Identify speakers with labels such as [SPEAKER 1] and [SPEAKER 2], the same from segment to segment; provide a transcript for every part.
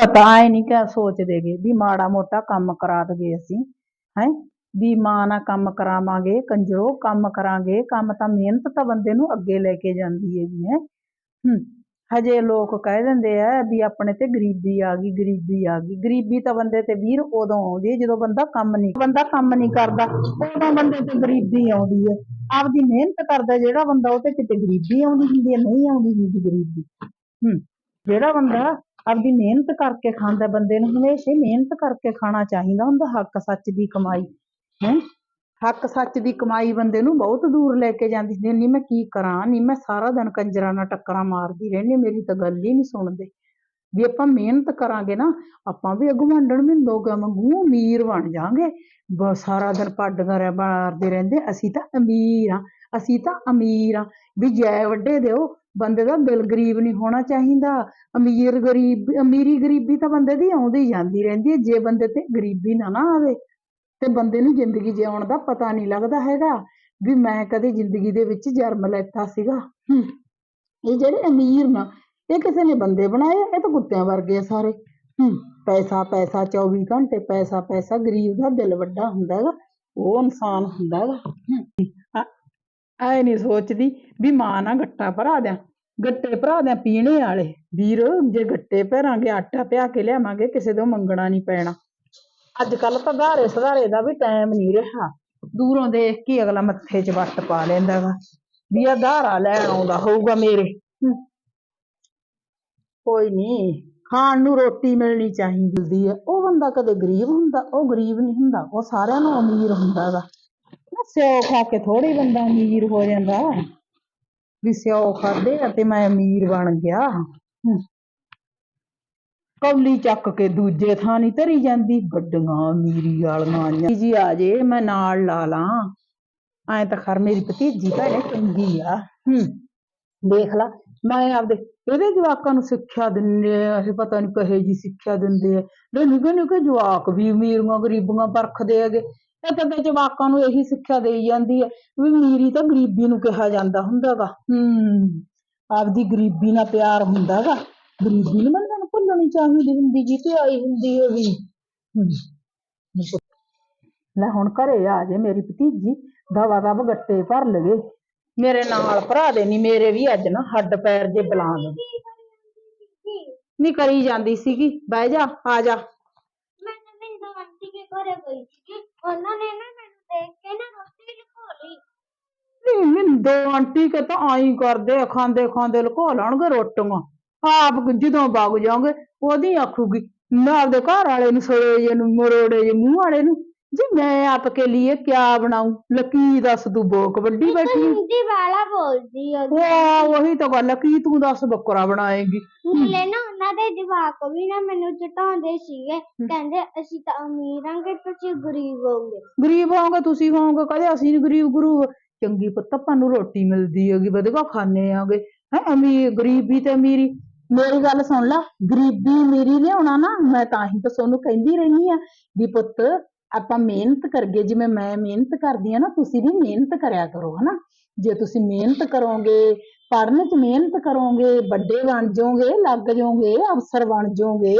[SPEAKER 1] ਪਤਾ ਐ ਨਹੀਂ ਕਿ ਸੋਚਦੇਗੇ ਵੀ ਮਾੜਾ ਮੋਟਾ ਕੰਮ ਕਰਾ ਦਗੇ ਅਸੀਂ, ਹੈ? ਵੀ ਮਾਂ ਨਾਲ ਕੰਮ ਕਰਾਵਾਂਗੇ, ਕੰਜਰੋ, ਕੰਮ ਕਰਾਂਗੇ, ਕੰਮ ਤਾਂ ਮਿਹਨਤ ਤਾਂ ਬੰਦੇ ਨੂੰ ਅੱਗੇ ਲੈ ਕੇ ਜਾਂਦੀ ਹੈਗੀ, ਹੈ? ਹਜੇ ਲੋਕ ਕਹਿ ਦਿੰਦੇ ਆ ਵੀ ਆਪਣੇ ਤੇ ਗਰੀਬੀ ਆ ਗਈ, ਗਰੀਬੀ ਆ ਗਈ। ਗਰੀਬੀ ਤਾਂ ਬੰਦੇ ਤੇ ਵੀਰ ਉਦੋਂ ਆਉਂਦੀ ਹੈ ਜਦੋਂ ਬੰਦਾ ਕੰਮ ਨਹੀਂ ਬੰਦਾ ਕੰਮ ਨਹੀਂ ਕਰਦਾ, ਉਦੋਂ ਬੰਦੇ ਤੇ ਗਰੀਬੀ ਆਉਂਦੀ ਹੈ ਆਪਦੀ ਮਿਹਨਤ ਕਰਦਾ ਜਿਹੜਾ ਬੰਦਾ ਉਹ ਤੇ ਕਿਤੇ ਗਰੀਬੀ ਆਉਂਦੀ ਹੁੰਦੀ ਹੈ ਨਹੀਂ ਆਉਂਦੀ ਹੁੰਦੀ ਗਰੀਬੀ। ਹੂੰ, ਜਿਹੜਾ ਬੰਦਾ ਆਪਦੀ ਮਿਹਨਤ ਕਰਕੇ ਖਾਂਦਾ ਬੰਦੇ ਨੂੰ ਹਮੇਸ਼ਾ ਹੀ ਮਿਹਨਤ ਕਰਕੇ ਖਾਣਾ ਚਾਹੀਦਾ ਹੁੰਦਾ ਹੱਕ ਸੱਚ ਦੀ ਕਮਾਈ, ਹੈ? ਹੱਕ ਸੱਚ ਦੀ ਕਮਾਈ ਬੰਦੇ ਨੂੰ ਬਹੁਤ ਦੂਰ ਲੈ ਕੇ ਜਾਂਦੀ ਸੀ ਨਹੀਂ, ਮੈਂ ਕੀ ਕਰਾਂ? ਨਹੀਂ, ਮੈਂ ਸਾਰਾ ਦਿਨ ਕੰਜਰਾਂ ਨਾਲ ਟੱਕਰਾਂ ਮਾਰਦੀ ਰਹਿੰਦੀ ਮੇਰੀ ਤਾਂ ਗੱਲ ਹੀ ਨਹੀਂ ਸੁਣਦੇ। ਵੀ ਆਪਾਂ ਮਿਹਨਤ ਕਰਾਂਗੇ ਨਾ, ਆਪਾਂ ਵੀ ਅਗਵਾਂਡਣ ਮਿੰਦੋਗਾ ਵਾਂਗੂ ਅਮੀਰ ਬਣ ਜਾਾਂਗੇ। ਸਾਰਾ ਦਿਨ ਪੱਡਗਾ ਰਹਿ ਮਾਰਦੇ ਰਹਿੰਦੇ, ਅਸੀਂ ਤਾਂ ਅਮੀਰ ਆ ਅਸੀਂ ਤਾਂ ਅਮੀਰ ਆ ਵੀ ਜੈ ਵੱਡੇ ਦਿਓ ਬੰਦੇ ਦਾ ਦਿਲ ਗਰੀਬ ਨਹੀਂ ਹੋਣਾ ਚਾਹੀਦਾ। ਅਮੀਰ ਗਰੀਬ, ਅਮੀਰੀ ਗਰੀਬੀ ਤਾਂ ਬੰਦੇ ਦੀ ਆਉਂਦੀ ਜਾਂਦੀ ਰਹਿੰਦੀ ਹੈ, ਜੇ ਬੰਦੇ ਤੇ ਗਰੀਬੀ ਨਾ ਨਾ ਆਵੇ। ਤੇ ਬੰਦੇ ਨੂੰ ਜ਼ਿੰਦਗੀ ਜਿਉਣ ਦਾ ਪਤਾ ਨਹੀਂ ਲੱਗਦਾ ਹੈਗਾ ਵੀ ਮੈਂ ਕਦੇ ਜ਼ਿੰਦਗੀ ਦੇ ਵਿੱਚ ਜਨਮ ਲੈਤਾ ਸੀਗਾ। ਇਹ ਜਿਹੜੇ ਅਮੀਰ ਨਾ, ਇਹ ਕਿਸੇ ਨੇ ਬੰਦੇ ਬਣਾਏ, ਇਹ ਤਾਂ ਕੁੱਤਿਆਂ ਵਰਗੇ ਆ ਸਾਰੇ। ਪੈਸਾ ਪੈਸਾ 24 ਘੰਟੇ ਪੈਸਾ ਪੈਸਾ, ਗਰੀਬ ਦਾ ਦਿਲ ਵੱਡਾ ਹੁੰਦਾ ਹੈਗਾ, ਉਹ ਇਨਸਾਨ ਹੁੰਦਾ ਹੈਗਾ। ਐ ਨਹੀਂ ਸੋਚਦੀ ਵੀ ਮਾਂ ਨਾ ਗੱਟਾ ਭਰਾ ਦਿਆਂ। ਗੱਟੇ ਭਰਾ ਦਿਆਂ ਪੀਣੇ ਵਾਲੇ। ਵੀਰ, ਜੇ ਗੱਟੇ ਭਰਾਂਗੇ ਆਟਾ ਪਿਆ ਕੇ ਲਿਆਵਾਂਗੇ, ਕਿਸੇ ਤੋਂ ਮੰਗਣਾ ਨਹੀਂ ਪੈਣਾ। ਅੱਜ ਕੱਲ ਤਾਂ ਧਾਰੇ ਸਧਾਰੇ ਦਾ ਵੀ ਟਾਈਮ ਨਹੀਂ ਰਿਹਾ। ਦੂਰੋਂ ਦੇਖ ਕੇ ਅਗਲਾ ਮੱਥੇ 'ਚ ਵੱਟ ਪਾ ਲੈਂਦਾ ਵਾ ਵੀ ਆ ਧਾਰਾ ਲੈਣ ਆਉਂਦਾ ਹੋਊਗਾ ਮੇਰੇ। ਕੋਈ ਨਹੀਂ ਖਾਣ ਨੂੰ ਰੋਟੀ ਮਿਲਣੀ ਚਾਹੀਦੀ ਹੈ ਉਹ ਬੰਦਾ ਕਦੇ ਗਰੀਬ ਹੁੰਦਾ, ਉਹ ਗਰੀਬ ਨਹੀਂ ਹੁੰਦਾ। ਉਹ ਸਾਰਿਆਂ ਨੂੰ ਅਮੀਰ ਹੁੰਦਾ ਵਾ। ਸਿਓ ਖਾ ਕੇ ਥੋੜੀ ਬੰਦਾ ਅਮੀਰ ਹੋ ਜਾਂਦਾ। ਵੀ ਸਿਓ ਖਾਦੇ ਤੇ ਮੈਂ ਅਮੀਰ ਬਣ ਗਿਆ। ਹੂੰ। ਕੌਲੀ ਚੱਕ ਕੇ ਦੂਜੇ ਥਾਂ ਨਹੀਂ ਧਰੀ ਜਾਂਦੀ। ਗੱਡੀਆਂ ਅਮੀਰੀ ਵਾਲੀਆਂ ਆਈਆਂ। ਜੀ ਆ ਜੇ, ਮੈਂ ਨਾਲ ਲਾ ਲਾਂ। ਐਂ ਤਾਂ ਖਰ ਮੇਰੀ ਭਤੀਜੀ ਤਾਂ ਇਹ ਚੰਗੀ ਆ। ਹੂੰ, ਦੇਖ ਲਾ। ਮੈਂ ਆਪਦੇ ਇਹਦੇ ਜਵਾਕਾਂ ਨੂੰ ਸਿੱਖਿਆ ਦਿੰਦੇ ਅਸੀਂ ਪਤਾ ਨਹੀਂ ਕਹੇ ਜੀ ਸਿੱਖਿਆ ਦਿੰਦੇ ਆ। ਤੇ ਨਿੱਕੇ ਨਿੱਕੇ ਜਵਾਕ ਵੀ ਅਮੀਰੀਆਂ ਗਰੀਬੀਆਂ ਪਰਖਦੇ ਹੈਗੇ। ਇਹ ਤਾਂ ਤੇ ਜਵਾਕਾਂ ਨੂੰ ਇਹੀ ਸਿੱਖਿਆ ਦੇਈ ਜਾਂਦੀ ਹੈ ਵੀ ਅਮੀਰੀ ਤਾਂ ਗਰੀਬੀ ਨੂੰ ਕਿਹਾ ਜਾਂਦਾ ਹੁੰਦਾਗਾ। ਹੂੰ, ਆਪਦੀ ਗਰੀਬੀ ਨਾਲ ਪਿਆਰ ਹੁੰਦਾਗਾ। ਗਰੀਬੀ ਨੂੰ ਬੰਦੇ ਨੂੰ ਭੁੱਲਣੀ ਚਾਹੀਦੀ ਹੁੰਦੀ ਜੀ, ਤੇ ਆਈ ਹੁੰਦੀ ਹੈ ਵੀ। ਹੂੰ। ਲੈ ਹੁਣ ਘਰੇ ਆ ਜੇ ਮੇਰੀ ਭਤੀਜੀ, ਦਵਾ ਦਵ ਗੱਟੇ ਭਰ ਲਵੇ। ਮੇਰੇ ਨਾਲ ਭਰਾ ਦੇ ਨਹੀਂ ਮੇਰੇ ਵੀ ਅੱਜ ਨਾ ਹੱਡ ਪੈਰ ਜੇ ਬਲਾਨ ਨਹੀਂ ਕਰੀ ਜਾਂਦੀ ਸੀਗੀ। ਬਹਿ ਜਾ, ਆ ਜਾ।
[SPEAKER 2] ਮੈਂ ਨਵਿੰਦਰ ਆਂਟੀ ਕੇ ਘਰੇ ਗਈ ਉਹਨਾਂ ਨੇ ਨਾ ਮੈਨੂੰ ਦੇਖ ਕੇ ਨਾ ਰੋਟੀ ਲੁਕੋ ਲਈ।
[SPEAKER 1] ਨਹੀਂ ਮਿੰਦੋ ਆਂਟੀ ਕੇ ਤਾਂ ਆਈ ਕਰਦੇ ਆ, ਖਾਂਦੇ ਖਾਂਦੇ ਲੁਕੋ ਲੈਣਗੇ ਰੋਟੀਆਂ। ਆਪ ਜਦੋਂ ਵਗ ਜਾਓਗੇ ਉਹਦੀ ਆਖੂਗੀ ਮੈਂ ਆਪਦੇ ਘਰ ਵਾਲੇ ਨੂੰ ਸੋਏ ਜੇ ਨੂੰ ਮਰੋੜੇ ਜੇ ਮੂੰਹ ਵਾਲੇ ਨੂੰ। ਜੀ ਮੈਂ ਆਪ ਕੇ ਲਈ ਕਿਆ ਬਣਾਉਂ ਲਕੀ ਦੱਸ ਤੂੰ ਬੋਕ ਵੱਡੀ ਬੈਠੀ ਹੈ।
[SPEAKER 2] ਹਿੰਦੀ ਵਾਲਾ ਬੋਲਦੀ ਹੈ
[SPEAKER 1] ਵਾਹ ਉਹੀ ਤਾਂ ਗੱਲ ਆ ਕੀ ਤੂੰ ਦੱਸ ਬੱਕਰਾ ਬਣਾਏਗੀ?
[SPEAKER 2] ਨਾਲੇ ਨਾ ਉਹਨਾਂ ਦੇ ਜਵਾਕ ਵੀ ਨਾ ਮੈਨੂੰ ਚਟਾਉਂਦੇ ਸੀਗੇ। ਕਹਿੰਦੇ ਅਸੀਂ ਤਾਂ ਅਮੀਰ ਆਂਗੇ ਤੁਸੀਂ ਗਰੀਬ ਹੋਗੇ
[SPEAKER 1] ਗਰੀਬ ਹੋਗੇ ਤੁਸੀਂ ਹੋਗੇ ਕਦੇ ਅਸੀਂ ਨੀ ਗਰੀਬ ਗੁਰੂ ਚੰਗੀ ਪੁੱਤ ਆਪਾਂ ਨੂੰ ਰੋਟੀ ਮਿਲਦੀ ਹੈਗੀ ਵਧੀਆ ਖਾਣੇ ਆਗੇ ਹੈ ਅਮੀਰ ਗਰੀਬੀ ਤੇ ਅਮੀਰੀ। ਮੇਰੀ ਗੱਲ ਸੁਣ ਲੈ ਗਰੀਬੀ ਅਮੀਰੀ ਲਿਆਉਣਾ ਨਾ ਮੈਂ ਤਾਂ ਹੀ ਤਾਂ ਤੁਹਾਨੂੰ ਕਹਿੰਦੀ ਰਹਿੰਦੀ ਆ ਵੀ ਪੁੱਤ ਆਪਾਂ ਮਿਹਨਤ ਕਰਗੇ ਜਿਵੇਂ ਮੈਂ ਮਿਹਨਤ ਕਰਦੀ ਆ ਨਾ, ਤੁਸੀਂ ਵੀ ਮਿਹਨਤ ਕਰਿਆ ਕਰੋ, ਹਨਾ? ਜੇ ਤੁਸੀਂ ਮਿਹਨਤ ਕਰੋਗੇ, ਪੜ੍ਹਨ 'ਚ ਮਿਹਨਤ ਕਰੋਗੇ, ਵੱਡੇ ਬਣ ਜਾਓਗੇ, ਲੱਗ ਜਾਓਗੇ, ਅਫਸਰ ਬਣ ਜਾਓਗੇ।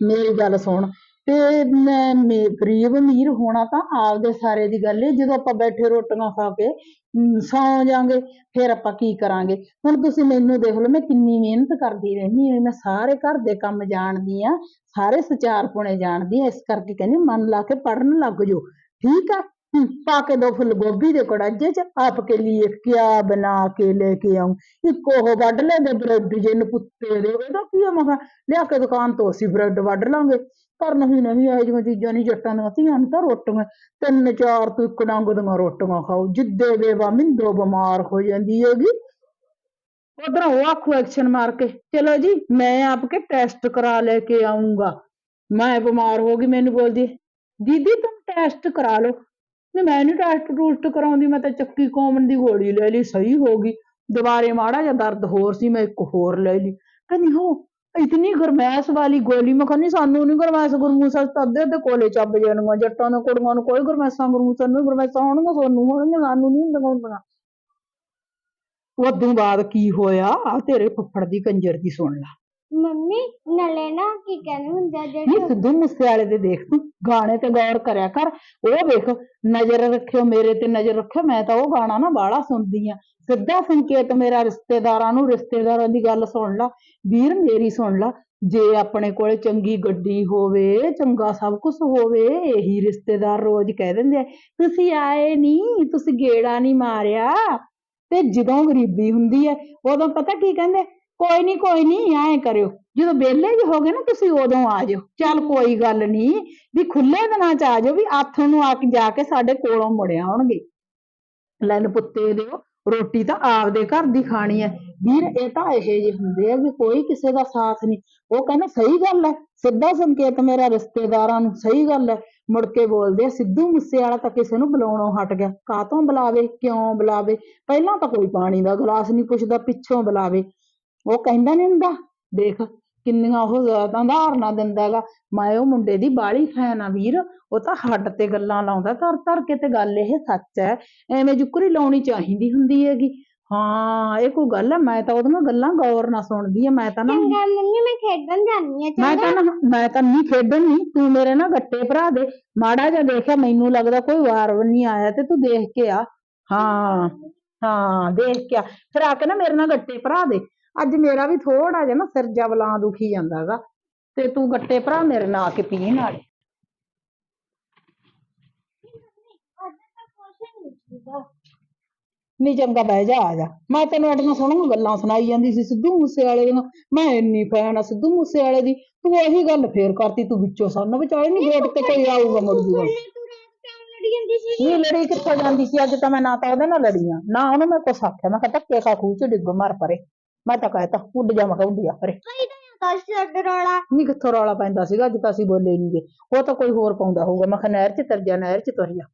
[SPEAKER 1] ਮੇਰੀ ਗੱਲ ਸੁਣ ਤੇ ਮੈਂ ਮੇ- ਗਰੀਬ ਅਮੀਰ ਹੋਣਾ ਤਾਂ ਆਪਦੇ ਸਾਰੇ ਦੀ ਗੱਲ ਏ। ਜਦੋਂ ਆਪਾਂ ਬੈਠੇ ਰੋਟੀਆਂ ਖਾ ਕੇ ਅਮ, ਸੌਂ ਜਾਾਂਗੇ ਫਿਰ ਆਪਾਂ ਕੀ ਕਰਾਂਗੇ? ਹੁਣ ਤੁਸੀਂ ਮੈਨੂੰ ਦੇਖ ਲਓ ਮੈਂ ਕਿੰਨੀ ਮਿਹਨਤ ਕਰਦੀ ਰਹਿੰਦੀ ਹਾਂ। ਮੈਂ ਸਾਰੇ ਘਰ ਦੇ ਕੰਮ ਜਾਣਦੀ ਆ ਸਾਰੇ ਸਚਾਰ ਪੁਣੇ ਜਾਣਦੀ ਆ ਇਸ ਕਰਕੇ ਕਹਿੰਦੀ ਮਨ ਲਾ ਕੇ ਪੜਨ ਲੱਗ ਜਾਓ। ਠੀਕ ਆ? ਪਾ ਕੇ ਦੋ ਫੁੱਲ ਗੋਭੀ ਦੇ गोभी ਚ, ਆਪ ਕੇ आपके ਕਿਆ ਬਣਾ ਕੇ ਲੈ ਕੇ आऊं इको ਉਹ ਵੱਢ ਲੈਂਦੇ ਬ੍ਰੈਡ ਜਿੰਨ ਕੁੱਤੇ ਦੇ ਉਹਦਾ ਕੀ ਆ ਮਗਾ ਲਿਆ ਕੇ ਦੁਕਾਨ ਤੋਂ ਅਸੀਂ ਬ੍ਰੈਡ ਵੱਢ ਲਾਂਗੇ। ਪਰ ਨਹੀਂ ਨਹੀਂ, ਇਹ ਜਿਹੀਆਂ ਚੀਜ਼ਾਂ ਨਹੀਂ, ਜੱਟਾਂ ਦੀਆਂ ਧੀਆਂ ਨੂੰ ਤਾਂ ਰੋਟੀਆਂ, ਤਿੰਨ ਚਾਰ ਤੂੰ ਇੱਕ ਡੰਗ ਦੀਆਂ ਰੋਟੀਆਂ ਖਾਓ, ਜਿੱਦੇ ਦੇਵਾ ਮਿੰਦੋ ਬਿਮਾਰ ਹੋ ਜਾਂਦੀ ਹੈਗੀ। ਉਧਰੋਂ ਉਹ ਆਖੂ ਐਕਸ਼ਨ ਮਾਰ ਕੇ, ਚਲੋ ਜੀ, ਮੈਂ ਆਪ ਕੇ ਟੈਸਟ ਕਰਾ ਲੈ ਕੇ ਆਊਂਗਾ। ਮੈਂ ਬਿਮਾਰ ਹੋ ਗਈ, ਮੈਨੂੰ ਬੋਲਦੀ ਦੀਦੀ, ਤੂੰ ਟੈਸਟ ਕਰਾ ਲਓ। ਨਹੀਂ, ਮੈਂ ਨਹੀਂ ਟੈਸਟ ਟੂਸਟ ਕਰਾਉਂਦੀ, ਮੈਂ ਤਾਂ ਚੱਕੀ ਕੋਮਨ ਦੀ ਗੋਲੀ ਲੈ ਲਈ, ਸਹੀ ਹੋ ਗਈ। ਦੁਬਾਰੇ ਮਾੜਾ ਜਿਹਾ ਦਰਦ ਹੋਰ ਸੀ, ਮੈਂ ਇੱਕ ਹੋਰ ਲੈ ਲਈ। ਕਹਿੰਦੀ, ਹੋ, ਇਤਨੀ ਗਰਮੈਸ਼ ਵਾਲੀ ਗੋਲੀ। ਮੈਂ ਕਹਿੰਦੀ ਸਾਨੂੰ ਨਹੀਂ ਗਰਮੈਸ਼, ਗੁਰਮੂਸਾ ਅੱਧੇ ਅੱਧੇ ਕੋਲੇ ਚੱਬ ਜਾਣੀਆਂ ਜੱਟਾਂ ਨੂੰ, ਕੁੜੀਆਂ ਨੂੰ ਕੋਈ ਗਰਮੈਸ਼ਾਂ, ਗੁਰਮੂਸਾ ਨੂੰ ਗਰਮੈਸ਼ਾਂ ਹੋਣਗੀਆਂ ਸਾਨੂੰ ਹੋਣਗੀਆਂ ਸਾਨੂੰ ਨਹੀਂ ਹੁੰਦੀਆਂ ਹੁੰਦੀਆਂ ਉਦੋਂ ਬਾਅਦ ਕੀ ਹੋਇਆ? ਆ ਤੇਰੇ ਫੁੱਫੜ ਦੀ ਕੰਜਰ ਦੀ ਸੁਣ ਲਾ।
[SPEAKER 2] ਮੰਮੀ, ਨਲੇ ਨਾ ਕੀ ਕਹਿੰਦੇ ਹੁੰਦੇ ਆ
[SPEAKER 1] ਨਹੀਂ
[SPEAKER 2] ਜਿਹੜੇ
[SPEAKER 1] ਸਿੱਧੂ ਮੂਸੇਵਾਲੇ ਦੇ ਦੇਖ ਤੂੰ ਗਾਣੇ ਤੇ ਗੌਰ ਕਰਿਆ ਕਰ, ਉਹ ਵੇਖ ਨਜ਼ਰ ਰੱਖਿਓ ਮੇਰੇ ਤੇ ਨਜ਼ਰ ਰੱਖਿਓ, ਮੈਂ ਤਾਂ ਉਹ ਗਾਣਾ ਨਾ ਬਾਹਲਾ ਸੁਣਦੀ ਆ। ਸਿੱਧਾ ਸੰਕੇਤ ਮੇਰਾ ਰਿਸ਼ਤੇਦਾਰਾਂ ਨੂੰ, ਰਿਸ਼ਤੇਦਾਰਾਂ ਦੀ ਗੱਲ ਸੁਣ ਲਾ, ਵੀਰ ਮੇਰੀ ਸੁਣ ਲਾ, ਜੇ ਆਪਣੇ ਕੋਲੇ ਚੰਗੀ ਗੱਡੀ ਹੋਵੇ, ਚੰਗਾ ਸਭ ਕੁਝ ਹੋਵੇ, ਇਹੀ ਰਿਸ਼ਤੇਦਾਰ ਰੋਜ਼ ਕਹਿ ਦਿੰਦੇ ਆ, ਤੁਸੀਂ ਆਏ ਨਹੀਂ, ਤੁਸੀਂ ਗੇੜਾ ਨਹੀਂ ਮਾਰਿਆ। ਤੇ ਜਦੋਂ ਗਰੀਬੀ ਹੁੰਦੀ ਹੈ ਉਦੋਂ ਪਤਾ ਕੀ ਕਹਿੰਦੇ ਕੋਈ ਨਹੀਂ ਕੋਈ ਨਹੀਂ ਐਂ ਕਰਿਓ। ਜਦੋਂ ਵਿਹਲੇ ਜਿਹੇ ਹੋ ਗਏ ਨਾ, ਤੁਸੀਂ ਉਦੋਂ ਆ ਜਾਓ। ਚੱਲ ਕੋਈ ਗੱਲ ਨਹੀਂ ਵੀ ਖੁੱਲੇ ਦਿਨਾਂ ਚ ਆ ਜਾਓ, ਵੀ ਹੱਥ ਨੂੰ ਆ ਕੇ ਜਾ ਕੇ ਸਾਡੇ ਕੋਲੋਂ ਮੁੜ ਆਉਣਗੇ। ਲੈਣ ਪੁੱਤੇ ਦਿਓ ਰੋਟੀ ਤਾਂ ਆਪਦੇ ਘਰ ਦੀ ਖਾਣੀ ਹੈ ਵੀਰ, ਇਹ ਤਾਂ ਇਹੋ ਜਿਹੇ ਹੁੰਦੇ ਆ ਵੀ ਕੋਈ ਕਿਸੇ ਦਾ ਸਾਥ ਨਹੀਂ ਉਹ ਕਹਿੰਦਾ, ਸਹੀ ਗੱਲ ਹੈ ਸਿੱਧਾ ਸੰਕੇਤ ਮੇਰਾ ਰਿਸ਼ਤੇਦਾਰਾਂ ਨੂੰ, ਸਹੀ ਗੱਲ ਹੈ ਮੁੜ ਕੇ ਬੋਲਦੇ ਆ, ਸਿੱਧੂ ਮੂਸੇ ਵਾਲਾ ਤਾਂ ਕਿਸੇ ਨੂੰ ਬੁਲਾਉਣੋਂ ਹਟ ਗਿਆ। ਕਾਹਤੋਂ ਬੁਲਾਵੇ, ਕਿਉਂ ਬੁਲਾਵੇ? ਪਹਿਲਾਂ ਤਾਂ ਕੋਈ ਪਾਣੀ ਦਾ ਗਲਾਸ ਨਹੀਂ ਪੁੱਛਦਾ, ਪਿੱਛੋਂ ਬੁਲਾਵੇ। ਉਹ ਕਹਿੰਦਾ ਨਹੀਂ ਹੁੰਦਾ ਦੇਖ ਕਿੰਨੀਆਂ ਉਹ ਜ਼ਿਆਦਾ ਉਦਾਹਰਨਾਂ ਦਿੰਦਾ ਹੈਗਾ ਮੈਂ ਉਹ ਮੁੰਡੇ ਦੀ ਬਾਹਲੀ ਫੈਨ ਆ ਵੀਰ ਉਹ ਤਾਂ ਹੱਡ ਤੇ ਗੱਲਾਂ ਲਾਉਂਦਾ ਧਰ ਧਰ ਕੇ ਤੇ ਗੱਲ ਇਹ ਸੱਚ ਹੈ ਐਵੇਂ ਜੁਕਰੀ ਲਾਉਣੀ ਚਾਹੀਦੀ ਹੁੰਦੀ ਹੈਗੀ। ਹਾਂ ਇਹ ਕੋਈ ਗੱਲ ਹੈ ਮੈਂ ਤਾਂ ਉਹਦੀਆਂ ਗੱਲਾਂ ਗੌਰ ਨਾਲ ਸੁਣਦੀ ਆ ਮੈਂ ਤਾਂ ਨਾ
[SPEAKER 2] ਚੰਗਾ ਮੰਮੀ ਮੈਂ ਖੇਡਣ ਜਾਣੀ ਆ
[SPEAKER 1] ਮੈਂ ਤਾਂ ਨਾ ਮੈਂ ਤਾਂ ਨਹੀਂ ਖੇਡਣ ਤੂੰ ਮੇਰੇ ਨਾਲ ਗੱਟੇ ਭਰਾ ਦੇ ਮਾੜਾ ਜਿਹਾ ਦੇਖਿਆ ਮੈਨੂੰ ਲੱਗਦਾ ਕੋਈ ਵਾਰ ਨਹੀਂ ਆਇਆ ਤੇ ਤੂੰ ਦੇਖ ਕੇ ਆ। ਹਾਂ ਹਾਂ ਦੇਖ ਕੇ ਆ। ਫਿਰ ਆ ਕੇ ਨਾ ਮੇਰੇ ਨਾਲ ਗੱਟੇ ਭਰਾ ਦੇ। ਅੱਜ ਮੇਰਾ ਵੀ ਥੋੜਾ ਜਿਹਾ ਨਾ ਸਿਰ ਜਾ ਦੁਖੀ ਜਾਂਦਾ ਹੈਗਾ ਤੇ ਤੂੰ ਗੱਟੇ ਭਰਾ ਮੇਰੇ ਨਾਲ ਆ ਕੇ ਪੀ ਨਾਲੇ
[SPEAKER 2] ਨਹੀਂ
[SPEAKER 1] ਨੀ ਚੰਗਾ ਬਹਿ ਜਾ, ਆ ਜਾ। ਮੈਂ ਤੈਨੂੰ ਐਡੀਆਂ ਸੋਹਣੀਆਂ ਗੱਲਾਂ ਸੁਣਾਈ ਜਾਂਦੀ ਸੀ ਸਿੱਧੂ ਮੂਸੇ ਵਾਲੇ ਦੀਆਂ। ਮੈਂ ਇੰਨੀ ਫੈਨ ਆ ਸਿੱਧੂ ਮੂਸੇ ਵਾਲੇ ਦੀ। ਤੂੰ ਉਹੀ ਗੱਲ ਫੇਰ ਕਰਤੀ, ਤੂੰ ਵਿੱਚੋਂ ਸਾਨੂੰ ਵਿਚਾਲੇ ਨਹੀਂ ਗੇਟ ਤੇ ਕੋਈ ਆਊਗਾ ਮੁੜ ਜੂਗਾ।
[SPEAKER 2] ਤੂੰ ਲੜੀ
[SPEAKER 1] ਕਿੱਥੋਂ ਜਾਂਦੀ ਸੀ? ਅੱਜ ਤਾਂ ਮੈਂ ਨਾ ਤਾਂ ਉਹਦੇ ਨਾਲ ਲੜੀਆਂ ਨਾ ਉਹਨੂੰ ਮੈਂ ਕੁਛ ਆਖਿਆ। ਮੈਂ ਕਿਹਾ ਧੱਕੇ ਖਾ ਖੂਹ ਚ ਡਿੱਗ ਮਰ ਪਰੇ। ਮੈਂ ਤਾਂ ਕਹਿਤਾ ਉੱਡ ਜਾ ਮੈਂ ਕਿਹਾ ਉੱਡ ਜਾ ਪਰੇ।
[SPEAKER 2] ਛੱਡ ਰੌਲਾ।
[SPEAKER 1] ਨਹੀਂ ਕਿੱਥੋਂ ਰੌਲਾ ਪੈਂਦਾ ਸੀਗਾ ਅੱਜ ਤਾਂ ਅਸੀਂ ਬੋਲੇ ਨਹੀਂ ਗੇ। ਉਹ ਤਾਂ ਕੋਈ ਹੋਰ ਪਾਉਂਦਾ ਹੋਊਗਾ। ਮੈਂ ਕਿਹਾ ਨਹਿਰ ਚ ਤਰ ਜਾ ਨਹਿਰ ਚ ਤੁਰ ਜਾ।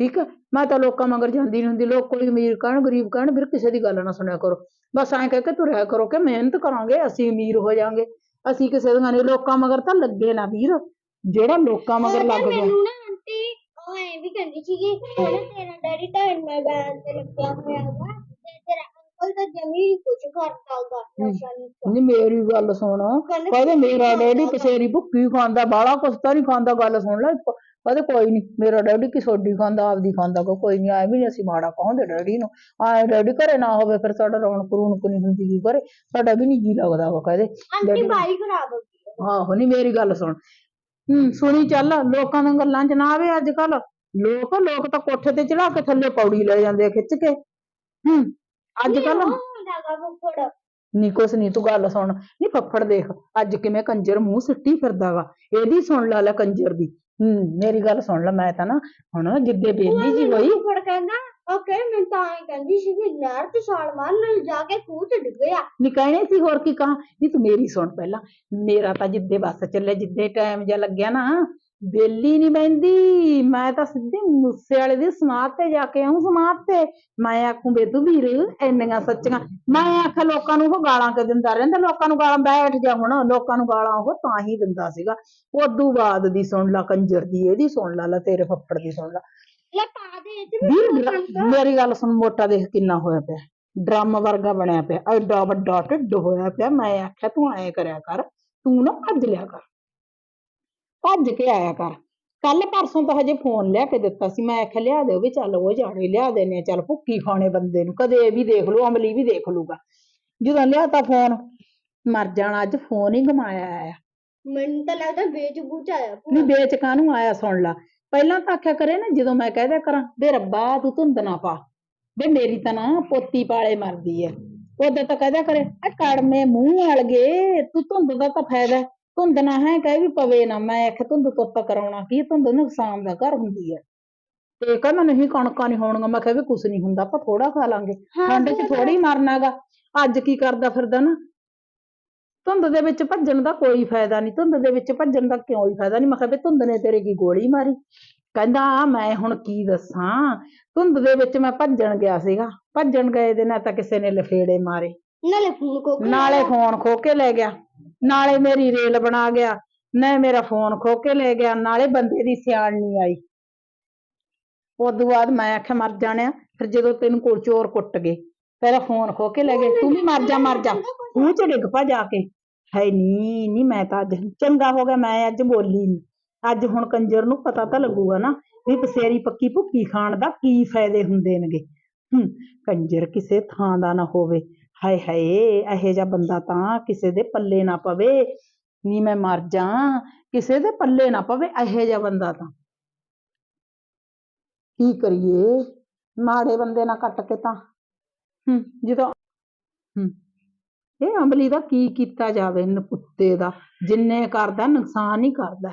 [SPEAKER 1] ਠੀਕ ਹੈ ਮੈਂ ਤਾਂ ਲੋਕਾਂ ਮਗਰ ਜਾਂਦੀ ਨਹੀਂ ਹੁੰਦੀ। ਲੋਕ ਕੋਈ ਅਮੀਰ ਕਹਿਣ ਗਰੀਬ ਕਹਿਣ ਵੀਰ ਕਿਸੇ ਦੀ ਗੱਲ ਨਾ ਸੁਣਿਆ ਕਰੋ। ਬਸ ਐਂ ਕਹਿ ਕੇ ਤੁਰਿਆ ਕਰੋ ਕਿ ਮਿਹਨਤ ਕਰਾਂਗੇ ਅਸੀਂ ਅਮੀਰ ਹੋ ਜਾਾਂਗੇ। ਅਸੀਂ ਕਿਸੇ ਦੀਆਂ ਨਹੀਂ ਲੋਕਾਂ ਮਗਰ ਤਾਂ ਲੱਗੇ ਨਾ ਵੀਰ। ਜਿਹੜਾ ਲੋਕਾਂ ਮਗਰ ਲੱਗ ਗਿਆ।
[SPEAKER 2] ਮੈਨੂੰ ਨਾ ਆਂਟੀ ਉਹ ਐਂ ਵੀ ਕਹਿੰਦੀ ਸੀਗੀ ਹੁਣ ਤੇਰਾ ਡੈਡੀ ਤਾਂ ਇੰਨਾ ਬੈਨ ਤੇ ਲੱਗਿਆ ਹੋਇਆ ਹੈਗਾ ਨਸ਼ਾ
[SPEAKER 1] ਨਹੀਂ ਮੇਰੀ ਗੱਲ ਸੁਣ।
[SPEAKER 2] ਕਹਿੰਦੇ
[SPEAKER 1] ਕਹਿੰਦੇ ਮੇਰਾ ਡੈਡੀ ਪਸੇਰੀ ਭੁੱਕੀ ਖਾਂਦਾ ਬਾਹਲਾ ਕੁਛ ਤਾਂ ਨਹੀਂ ਖਾਂਦਾ ਗੱਲ ਸੁਣ ਲੈ। ਕਹਿੰਦੇ ਕੋਈ ਨਹੀਂ ਮੇਰਾ ਡੈਡੀ ਕੀ ਸੋਡੀ ਖਾਂਦਾ ਆਪਦੀ ਖਾਂਦਾ ਗਾ, ਕੋਈ ਨਹੀਂ ਐ ਵੀ ਨਹੀਂ ਅਸੀਂ ਮਾੜਾ ਕਹਾਂਦੇ ਡੈਡੀ ਨੂੰ। ਆਏ ਡੈਡੀ ਘਰੇ ਨਾ ਹੋਵੇ ਫਿਰ ਸਾਡਾ ਰੌਣਕ ਰੂਣਕ ਨਹੀਂ ਹੁੰਦੀ ਕੀ ਕਰੇ ਸਾਡਾ ਵੀ ਨਹੀਂ ਜੀ ਲੱਗਦਾ ਵਾ ਕਹਦੇ।
[SPEAKER 2] ਆਂਟੀ ਬਾਈ ਖਰਾਬ ਹੋ ਗਈ।
[SPEAKER 1] ਆਹੋ ਨਹੀਂ ਮੇਰੀ ਗੱਲ ਸੁਣ। ਹੂੰ ਸੁਣੀ ਚੱਲ ਲੋਕਾਂ ਦੀਆਂ ਗੱਲਾਂ 'ਚ ਨਾ ਆਵੇ ਅੱਜ ਕੱਲ ਲੋਕ ਲੋਕ ਤਾਂ ਕੋਠੇ ਤੇ ਚੜਾ ਕੇ ਥੱਲੇ ਪੌੜੀ ਲੈ ਜਾਂਦੇ ਆ ਖਿੱਚ ਕੇ। ਹੂੰ ਅੱਜ ਕੱਲ
[SPEAKER 2] ਫੁੱਫੜ
[SPEAKER 1] ਨੀ ਕੁਛ ਨੀ ਤੂੰ ਗੱਲ ਸੁਣ। ਨੀ ਫੱਫੜ ਦੇਖ ਅੱਜ ਕਿਵੇਂ ਕੰਜਰ ਮੂੰਹ ਸਿੱਟੀ ਫਿਰਦਾ ਵਾ। ਇਹਦੀ ਸੁਣ ਲਾ ਲੈ ਕੰਜਰ ਦੀ। ਹੂੰ ਮੇਰੀ ਗੱਲ ਸੁਣ ਲੈ ਮੈਂ ਤਾਂ ਨਾ ਹੁਣ ਜਿੱਦੇ ਬੇਲੀ ਜੀ ਹੋਈ।
[SPEAKER 2] ਫੁੱਫੜ ਕਹਿੰਦਾ ਓਕੇ ਮੈਂ ਤਾਂ ਐਂ ਕਹਿੰਦੀ ਸੀ ਕਿ ਨਹਿਰ ਚ ਛਾਲ ਮਾਰਨ ਜਾ ਕੇ ਖੂਹ ਚ ਡਿੱਗਿਆ
[SPEAKER 1] ਨੀ ਕਹਿਣੇ ਸੀ ਹੋਰ ਕੀ ਕਹਾਂ। ਨੀ ਤੂੰ ਮੇਰੀ ਸੁਣ ਪਹਿਲਾਂ। ਮੇਰਾ ਤਾਂ ਜਿੱਦੇ ਬੱਸ ਚੱਲੇ ਜਿੱਦੇ ਟਾਈਮ ਜਿਹਾ ਲੱਗਿਆ ਨਾ ਬੇਲੀ ਨਹੀਂ ਬਹਿੰਦੀ ਮੈਂ ਤਾਂ ਸਿੱਧੀ ਮੂਸੇ ਵਾਲੇ ਦੀ ਸਮਾਧ ਤੇ ਜਾ ਕੇ ਆਉਂ ਸਮਾਧ ਤੇ। ਮੈਂ ਆਖੂ ਬੇਦੂ ਵੀਰ ਇੰਨੀਆਂ ਸੱਚੀਆਂ। ਮੈਂ ਆਖਿਆ ਲੋਕਾਂ ਨੂੰ ਉਹ ਗਾਲਾਂ ਕਿ ਦਿੰਦਾ ਰਹਿੰਦਾ? ਲੋਕਾਂ ਨੂੰ ਗਾਲਾਂ ਬੈਠ ਜਾ ਹੁਣ। ਲੋਕਾਂ ਨੂੰ ਗਾਲਾਂ ਉਹ ਤਾਂ ਹੀ ਦਿੰਦਾ ਸੀਗਾ। ਉਦੋਂ ਬਾਅਦ ਦੀ ਸੁਣ ਲਾ ਕੰਜਰ ਦੀ ਇਹਦੀ ਸੁਣ ਲਾ ਲੈ ਤੇਰੇ ਫੱਫੜ ਦੀ ਸੁਣ ਲਾ।
[SPEAKER 2] ਲੈ ਪਾ ਦੇ ਇਹ ਚ
[SPEAKER 1] ਵੀਰ
[SPEAKER 2] ਵੀ
[SPEAKER 1] ਡਰ- ਮੇਰੀ ਗੱਲ ਸੁਣ ਮੋਟਾ ਦੇਖ ਕਿੰਨਾ ਹੋਇਆ ਪਿਆ। ਡਰਮ ਵਰਗਾ ਬਣਿਆ ਪਿਆ। ਐਡਾ ਵੱਡਾ ਢਿੱਡ ਹੋਇਆ ਪਿਆ। ਮੈਂ ਆਖਿਆ ਤੂੰ ਐਂ ਕਰਿਆ ਕਰ। ਤੂੰ ਨਾ ਭੱਜ ਲਿਆ ਕਰ। ਭੱਜ ਕੇ ਆਇਆ ਕਰ। ਕੱਲ ਪਰਸੋਂ ਤਾਂ ਹਜੇ ਫੋਨ ਲਿਆ ਕੇ ਦਿੱਤਾ ਸੀ। ਮੈਂ ਆਖਿਆ ਲਿਆ ਦਿਓ ਵੀ ਚੱਲ ਉਹ ਜਾਣੇ ਲਿਆ ਦੇਣੇ ਆ, ਚੱਲ ਭੁੱਕੀ ਖਾਣੇ ਬੰਦੇ ਨੂੰ। ਕਦੇ ਇਹ ਵੀ ਦੇਖ ਲੂ ਅਮਲੀ ਵੀ ਦੇਖ ਲੂਗਾ ਜਦੋਂ ਲਿਆ ਤਾਂ ਫੋਨ ਮਰ ਜਾਣਾ ਅੱਜ ਫੋਨ ਹੀ ਗਮਾਇਆ ਆ
[SPEAKER 2] ਮੈਨੂੰ ਤਾਂ ਲੱਗਦਾ ਵੇਚ ਬੂਚ ਆਇਆ
[SPEAKER 1] ਨਹੀਂ ਵੇਚ ਕਾਹਨੂੰ ਆਇਆ ਸੁਣ ਲਾ। ਪਹਿਲਾਂ ਤਾਂ ਆਖਿਆ ਕਰੇ ਨਾ ਜਦੋਂ ਮੈਂ ਕਹਿ ਦਿਆ ਕਰਾਂ ਵੇ ਰੱਬਾ ਤੂੰ ਧੁੰਦ ਨਾ ਪਾ ਵੇ ਮੇਰੀ ਤਾਂ ਨਾ ਪੋਤੀ ਪਾਲੇ ਮਰਦੀ ਐ। ਉਦੋਂ ਤਾਂ ਕਹਿ ਦਿਆ ਕਰੇ ਆ ਕੜਮੇ ਮੂੰਹ ਵਾਲਗੇ ਤੂੰ ਧੁੰਦ ਦਾ ਤਾਂ ਫਾਇਦਾ। ਧੁੰਦ ਨਾ ਹੈ ਕਹਿ ਵੀ ਪਵੇ ਨਾ ਮੈਂ ਆਖਿਆ ਧੁੰਦ ਧੁੱਪ ਕਰਾਉਣਾ ਕੀ ਧੁੰਦ ਨੁਕਸਾਨ ਦਾ ਘਰ ਹੁੰਦੀ ਐ ਤੇ ਕਹਿੰਦਾ ਨਹੀਂ ਕਣਕਾਂ ਨਹੀਂ ਹੋਣਗੀਆਂ ਮੈਂ ਕਿਹਾ ਵੀ ਕੁਛ ਨਹੀਂ ਹੁੰਦਾ ਆਪਾਂ ਥੋੜਾ ਖਾ ਲਾਂਗੇ।
[SPEAKER 2] ਹਾਂ,
[SPEAKER 1] ਠੰਡ 'ਚ ਥੋੜੀ ਮਰਨਾਗਾ ਅੱਜ ਕੀ ਕਰਦਾ ਫਿਰਦਾ ਨਾ? ਧੁੰਦ ਦੇ ਵਿੱਚ ਭੱਜਣ ਦਾ ਕੋਈ ਫਾਇਦਾ ਨਹੀਂ ਧੁੰਦ ਦੇ ਵਿੱਚ ਭੱਜਣ ਦਾ ਕਿਉਂ ਹੀ ਫਾਇਦਾ ਨਹੀਂ? ਮੈਂ ਕਿਹਾ ਵੀ ਧੁੰਦ ਨੇ ਤੇਰੇ ਕੀ ਗੋਲੀ ਮਾਰੀ? ਕਹਿੰਦਾ ਮੈਂ ਹੁਣ ਕੀ ਦੱਸਾਂ? ਧੁੰਦ ਦੇ ਵਿੱਚ ਮੈਂ ਭੱਜਣ ਗਿਆ ਸੀਗਾ ਭੱਜਣ ਗਏ ਦੇ ਨਾਲ ਤਾਂ ਕਿਸੇ ਨੇ ਲਫੇੜੇ ਮਾਰੇ।
[SPEAKER 2] ਨਾਲੇ ਫੋਨ ਕੋ
[SPEAKER 1] ਨਾਲੇ ਫੋਨ ਖੋ ਕੇ ਲੈ ਗਿਆ। ਨਾਲੇ ਮੇਰੀ ਰੇਲ ਬਣਾ ਗਿਆ, ਨਾ ਮੇਰਾ ਫੋਨ ਖੋ ਕੇ ਲੈ ਗਿਆ, ਨਾਲੇ ਬੰਦੇ ਦੀ ਸਿਆਣ ਨਹੀਂ ਆਈ। ਉਦੋਂ ਬਾਅਦ ਮੈਂ ਆਖਿਆ, ਮਰ ਜਾਣਿਆ। ਫਿਰ ਜਦੋਂ ਤੈਨੂੰ ਕੋਲ ਚੋਰ ਕੁੱਟ ਗਏ ਤੇਰਾ ਫੋਨ ਖੋ ਕੇ ਲੈ ਗਏ, ਤੂੰ ਵੀ ਮਰ ਜਾ ਮਰ ਜਾ। ਖੂਹ ਚ ਡਿੱਗ ਪਾ ਜਾ ਕੇ। ਹੈ ਨਹੀਂ ਨਹੀਂ ਮੈਂ ਤਾਂ ਅੱਜ, ਚੰਗਾ ਹੋ ਗਿਆ, ਮੈਂ ਅੱਜ ਬੋਲੀ ਨਹੀਂ ਅੱਜ ਹੁਣ ਕੰਜਰ ਨੂੰ ਪਤਾ ਤਾਂ ਲੱਗੂਗਾ ਨਾ ਵੀ ਪਸੇਰੀ ਪੱਕੀ ਭੁੱਕੀ ਖਾਣ ਦਾ ਕੀ ਫਾਇਦੇ ਹੁੰਦੇ ਨੇਗੇ। ਹੂੰ, ਕੰਜਰ ਕਿਸੇ ਥਾਂ ਦਾ ਨਾ ਹੋਵੇ। ਹਾਏ ਹਾਏ, ਇਹੋ ਜਿਹਾ ਬੰਦਾ ਤਾਂ ਕਿਸੇ ਦੇ ਪੱਲੇ ਨਾ ਪਵੇ। ਨੀ ਮੈਂ ਮਰ ਜਾ ਕਿਸੇ ਦੇ ਪੱਲੇ ਨਾ ਪਵੇ ਇਹੋ ਜਿਹਾ ਬੰਦਾ ਤਾਂ। ਕੀ ਕਰੀਏ? ਮਾੜੇ ਬੰਦੇ ਨਾਲ ਕੱਟ ਕੇ ਤਾਂ। ਹੂੰ, ਜਦੋਂ ਹੂੰ, ਇਹ ਅਮਲੀ ਦਾ ਕੀ ਕੀਤਾ ਜਾਵੇ ਨਪੁੱਤੇ ਦਾ? ਜਿੰਨੇ ਕਰਦਾ, ਨੁਕਸਾਨ ਹੀ ਕਰਦਾ।